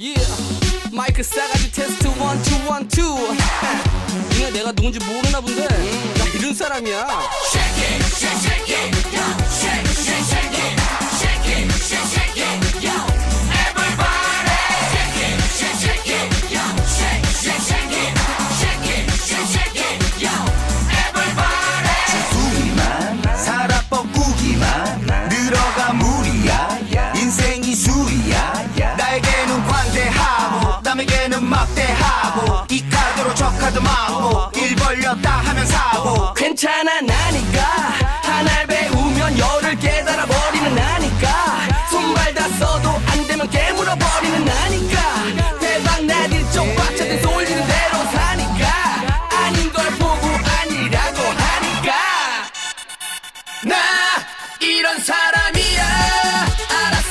Yeah. 마이크 싸가지 테스트 원투 원투. 니네 내가 누군지 모르나 본데. 나 이런 사람이야 남에게는 막대하고 이 카드로 저 카드 망고 일 벌렸다 하면 사고. 괜찮아 나니까. 하나를 배우면 열을 깨달아 버리는 나니까. 손발 다 써도 안 되면 깨물어 버리는 나니까. 대박 나는 쪽 빡쳐든 돌리는 대로 사니까. 아닌 걸 보고 아니라고 하니까. 나 이런 사람이